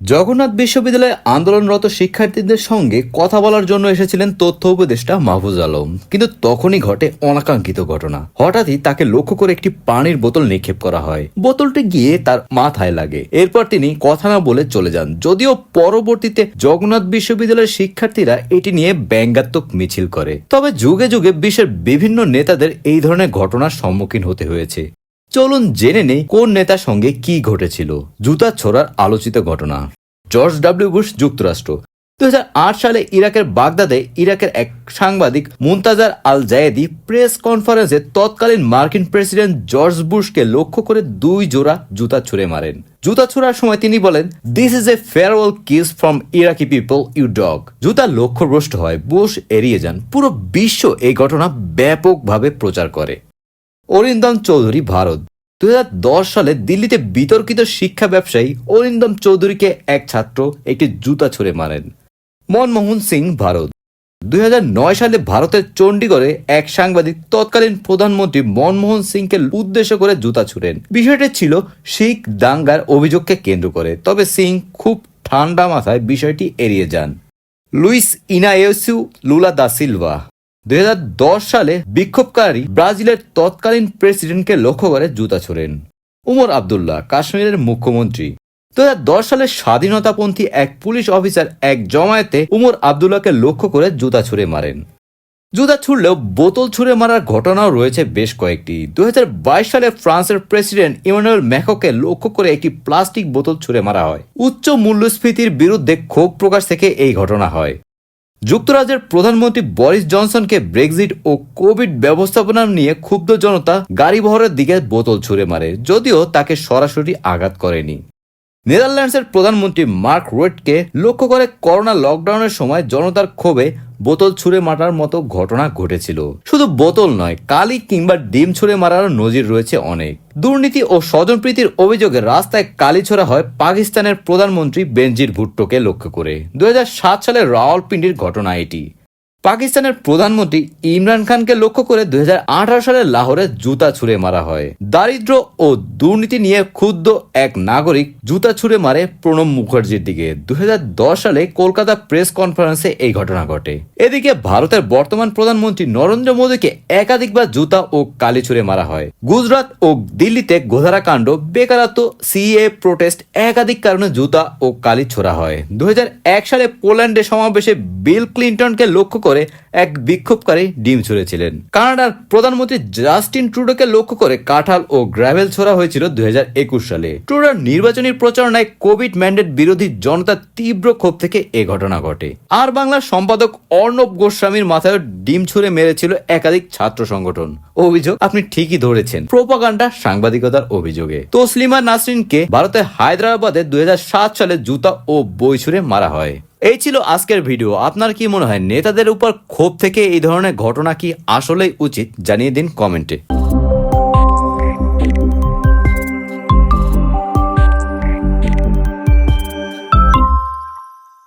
জগন্নাথ বিশ্ববিদ্যালয়ে আন্দোলনরত শিক্ষার্থীদের সঙ্গে কথা বলার জন্য এসেছিলেন তথ্য উপদেষ্টা মাহফুজ আলম। কিন্তু তখনই ঘটে অনাকাঙ্ক্ষিত ঘটনা। হঠাৎই তাকে লক্ষ্য করে একটি পানির বোতল নিক্ষেপ করা হয়। বোতলটি গিয়ে তার মাথায় লাগে। এরপর তিনি কথা না বলে চলে যান। যদিও পরবর্তীতে জগন্নাথ বিশ্ববিদ্যালয়ের শিক্ষার্থীরা এটি নিয়ে ব্যঙ্গাত্মক মিছিল করে। তবে যুগে যুগে বিশ্বের বিভিন্ন নেতাদের এই ধরনের ঘটনার সম্মুখীন হতে হয়েছে। চলুন জেনে নেই কোন নেতার সঙ্গে কি ঘটেছিল। জুতা ছোড়ার আলোচিত ঘটনা। জর্জ ডাব্লিউ বুশ, যুক্তরাষ্ট্র। দুই হাজার আট সালে ইরাকের বাগদাদে ইরাকের এক সাংবাদিক মুনতাজার আল জায়েদি প্রেস কনফারেন্সে তৎকালীন মার্কিন প্রেসিডেন্ট জর্জ বুশকে লক্ষ্য করে দুই জোড়া জুতা ছুঁড়ে মারেন। জুতা ছোড়ার সময় তিনি বলেন this is a farewell kiss from Iraqi people you dog জুতা লক্ষ্যভ্রষ্ট হয়, বুশ এড়িয়ে যান। পুরো বিশ্ব এই ঘটনা ব্যাপকভাবে প্রচার করে। অরিন্দম চৌধুরী ভারত। দুই হাজার দশ সালে দিল্লিতে বিতর্কিত শিক্ষা ব্যবসায়ী অরিন্দম চৌধুরীকে এক ছাত্র একটি জুতা ছুঁড়ে মারেন। মনমোহন সিং ভারত। দুই হাজার নয় সালে ভারতের চণ্ডীগড়ে এক সাংবাদিক তৎকালীন প্রধানমন্ত্রী মনমোহন সিংকে উদ্দেশ্য করে জুতা ছুড়েন। বিষয়টি ছিল শিখ দাঙ্গার অভিযোগকে কেন্দ্র করে। তবে সিং খুব ঠান্ডা মাথায় বিষয়টি এড়িয়ে যান। Luiz Inacio, Lula da Silva. দুই হাজার দশ সালে বিক্ষোভকারী ব্রাজিলের তৎকালীন প্রেসিডেন্টকে লক্ষ্য করে জুতা ছোড়েন উমর আবদুল্লাহ, কাশ্মীরের মুখ্যমন্ত্রী। হাজার দশ সালে স্বাধীনতাপন্থী এক পুলিশ অফিসার এক জমায়েতে উমর আবদুল্লাহকে লক্ষ্য করে জুতা ছুঁড়ে মারেন। জুতা ছুড়লেও বোতল ছুঁড়ে মারার ঘটনাও রয়েছে বেশ কয়েকটি। দু হাজার বাইশ সালে ফ্রান্সের প্রেসিডেন্ট ইমানুয়েল ম্যাকোকে লক্ষ্য করে একটি প্লাস্টিক বোতল ছুঁড়ে মারা হয়। উচ্চ মূল্যস্ফীতির বিরুদ্ধে ক্ষোভ প্রকাশ থেকে এই ঘটনা হয়। যুক্তরাজ্যের প্রধানমন্ত্রী বরিস জনসনকে ব্রেক্সিট ও কোভিড ব্যবস্থাপনা নিয়ে ক্ষুব্ধ জনতা গাড়ি গাড়িবহরের দিকে বোতল ছুড়ে মারে, যদিও তাকে সরাসরি আঘাত করেনি। নেদারল্যান্ডসের প্রধানমন্ত্রী মার্ক রোয়েটকে লক্ষ্য করে করোনা লকডাউনের সময় জনতার ক্ষোভে বোতল ছুঁড়ে মারার মতো ঘটনা ঘটেছিল। শুধু বোতল নয়, কালি কিংবা ডিম ছুঁড়ে মারার নজির রয়েছে অনেক। দুর্নীতি ও স্বজনপ্রীতির অভিযোগে রাস্তায় কালি ছোড়া হয় পাকিস্তানের প্রধানমন্ত্রী বেনজির ভুট্টোকে লক্ষ্য করে। দু হাজার সাত সালে রাওয়ালপিন্ডির ঘটনা এটি। পাকিস্তানের প্রধানমন্ত্রী ইমরান খানকে লক্ষ্য করে দুই হাজার আঠারো সালে লাহোরে জুতা ছুঁড়ে মারা হয়। দারিদ্র ও দুর্নীতি নিয়ে ক্ষুব্ধ এক নাগরিক জুতা ছুঁড়ে মারে প্রণব মুখার্জির দিকে। দুই সালে কলকাতা প্রেস কনফারেন্সে এই ঘটনা ঘটে। এদিকে ভারতের বর্তমান প্রধানমন্ত্রী নরেন্দ্র মোদীকে একাধিকবার জুতা ও কালি ছুড়ে মারা হয়। গুজরাট ও দিল্লিতে গোধারা কাণ্ড বেকারত্ব, সিএ প্রোটেস্ট একাধিক কারণে জুতা ও কালি ছোড়া হয়। দুই হাজার এক সালে পোল্যান্ডে সমাবেশে বিল ক্লিন্টনকে লক্ষ্য করে এক বিক্ষোভকারী ডিম ছুঁড়েছিলেন। কানাডার প্রধানমন্ত্রী জাস্টিন ট্রুডোকে লক্ষ্য করে কাঁঠাল ও গ্র্যাভেল ছোড়া হয়েছিল দুই সালে। ট্রুডোর নির্বাচনী প্রচারণায় কোভিড ম্যান্ডেট বিরোধী জনতার তীব্র ক্ষোভ থেকে এ ঘটনা ঘটে। আর বাংলার সম্পাদক অর্ণব গোস্বামীর মাথায় ডিম ছুঁড়ে মেরেছিল একাধিক ছাত্র সংগঠন। অভিযোগ আপনি ঠিকই ধরেছেন, প্রোপাগান্ডা সাংবাদিকতার অভিযোগে। তসলিমা নাসরিনকে ভারতের হায়দ্রাবাদে দুই হাজার সাত সালে জুতা ও বই ছুঁড়ে মারা হয়। এই ছিল আজকের ভিডিও। আপনার কি মনে হয়, নেতাদের উপর ক্ষোভ থেকে এই ধরনের ঘটনা কি আসলেই উচিত? জানিয়ে দিন কমেন্টে।